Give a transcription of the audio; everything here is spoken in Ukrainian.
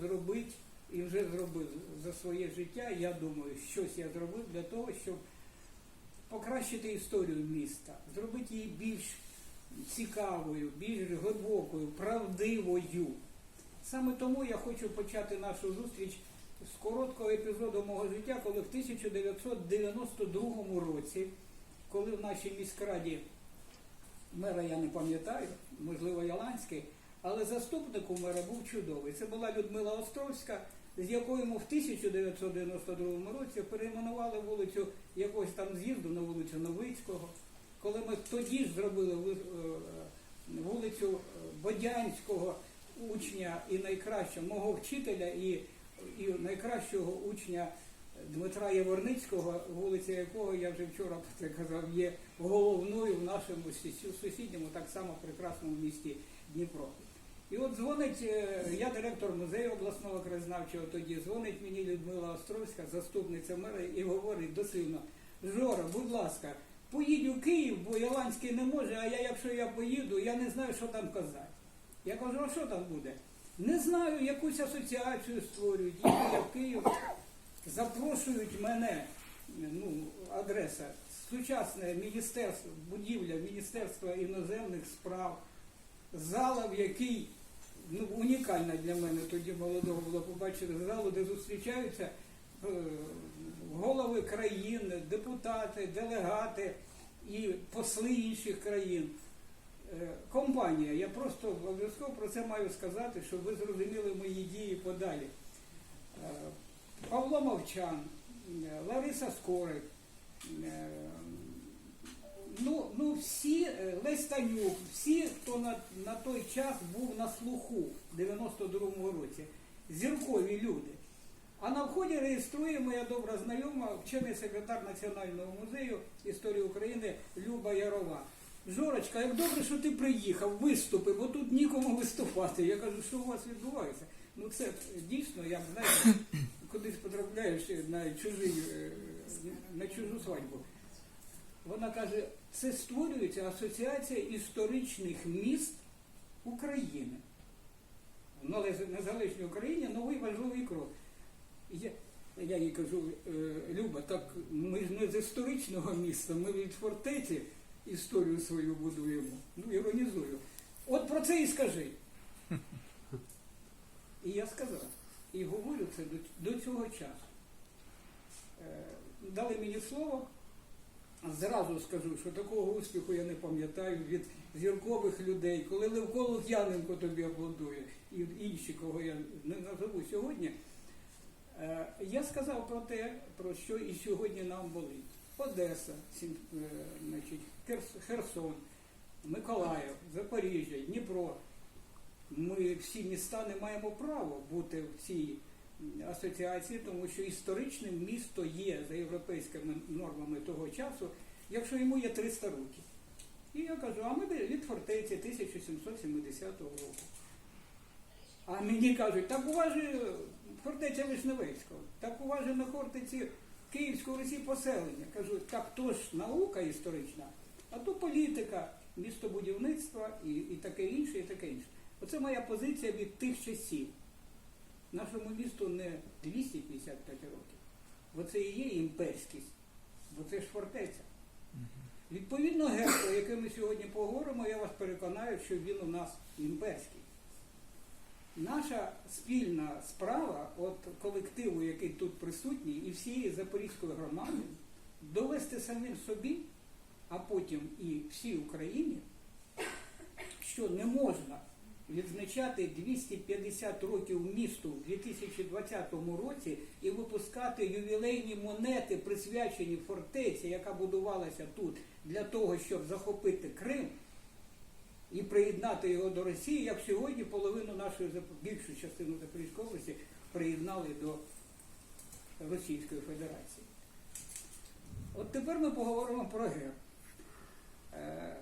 зробити і вже зробив за своє життя. Я думаю, щось я зробив для того, щоб покращити історію міста, зробити її більш цікавою, більш глибокою, правдивою. Саме тому я хочу почати нашу зустріч з короткого епізоду мого життя, коли в 1992 році, коли в нашій міськраді мера я не пам'ятаю, можливо, Яланський, але заступник у мера був чудовий. Це була Людмила Островська, з якою ми в 1992 році перейменували вулицю якогось там з'їзду на вулицю Новицького. Коли ми тоді зробили е, вулицю е, Бодянського учня і найкращого мого вчителя і, і найкращого учня Дмитра Яворницького, вулиця якого я вже вчора це казав, є головною в нашому сусідньому, так само прекрасному місті Дніпро. І от дзвонить, е, я директор музею обласного краєзнавчого тоді, дзвонить мені Людмила Островська, заступниця мера, і говорить до сина, Жора, будь ласка, поїдь у Київ, бо Яланський не може, а я, якщо я поїду, я не знаю, що там казати. Я кажу, а що там буде? Не знаю, якусь асоціацію створюють. Їду я в Київ, запрошують мене, ну, адреса, сучасне міністерство, будівля Міністерства іноземних справ, зала, в якій ну, унікальна для мене тоді молодого було побачити залу, де зустрічаються е, голови країн, депутати, делегати і посли інших країн. Е, Компанія, я просто обов'язково про це маю сказати, щоб ви зрозуміли мої дії подалі. Е, Павло Мовчан, Лариса Скорик, ну, ну всі, Лесь всі, хто на, на той час був на слуху в 92-му році, зіркові люди. А на вході реєструє моя добра знайома, вчений секретар Національного музею історії України Люба Ярова. Жорочка, як добре, що ти приїхав, виступи, бо тут нікому виступати. Я кажу, що у вас відбувається? Ну це дійсно, як знаєте, кудись потрапляєш на чужий, е, на чужу свадьбу. Вона каже, це створюється Асоціація історичних міст України. В незалежній Україні новий важливий крок. Я, я їй кажу, «Е, Люба, так ми ж не з історичного міста, ми від фортеці історію свою будуємо. Ну, іронізую. От про це і скажи. І я сказав. І говорю це до, до цього часу. Е, дали мені слово. Зразу скажу, що такого успіху я не пам'ятаю від зіркових людей, коли Левко Лук'яненко тобі аплодує, і інші, кого я не назову сьогодні. Е, Я сказав про те, про що і сьогодні нам болить. Одеса, е, Херсон, Миколаїв, Запоріжжя, Дніпро. Ми всі міста не маємо права бути в цій асоціації, тому що історичним місто є за європейськими нормами того часу, якщо йому є 300 років. І я кажу, а ми від фортеці 1770 року. А мені кажуть, так у вас же фортеця Вишневецького, так у вас же на фортеці Київської Русі поселення. Кажу, так то ж наука історична, а то політика, містобудівництва і, і таке інше, і таке інше. Оце моя позиція від тих часів. Нашому місту не 255 років, бо це і є імперськість, бо це ж фортеця. Відповідно, герб, про який ми сьогодні поговоримо, я вас переконаю, що він у нас імперський. Наша спільна справа, от колективу, який тут присутній, і всієї Запорізької громади, довести самим собі, а потім і всій Україні, що не можна відзначати 250 років місту в 2020 році і випускати ювілейні монети, присвячені фортеці, яка будувалася тут для того, щоб захопити Крим і приєднати його до Росії, як сьогодні половину нашої більшу частину Запорізької області приєднали до Російської Федерації. От тепер ми поговоримо про герб. Е,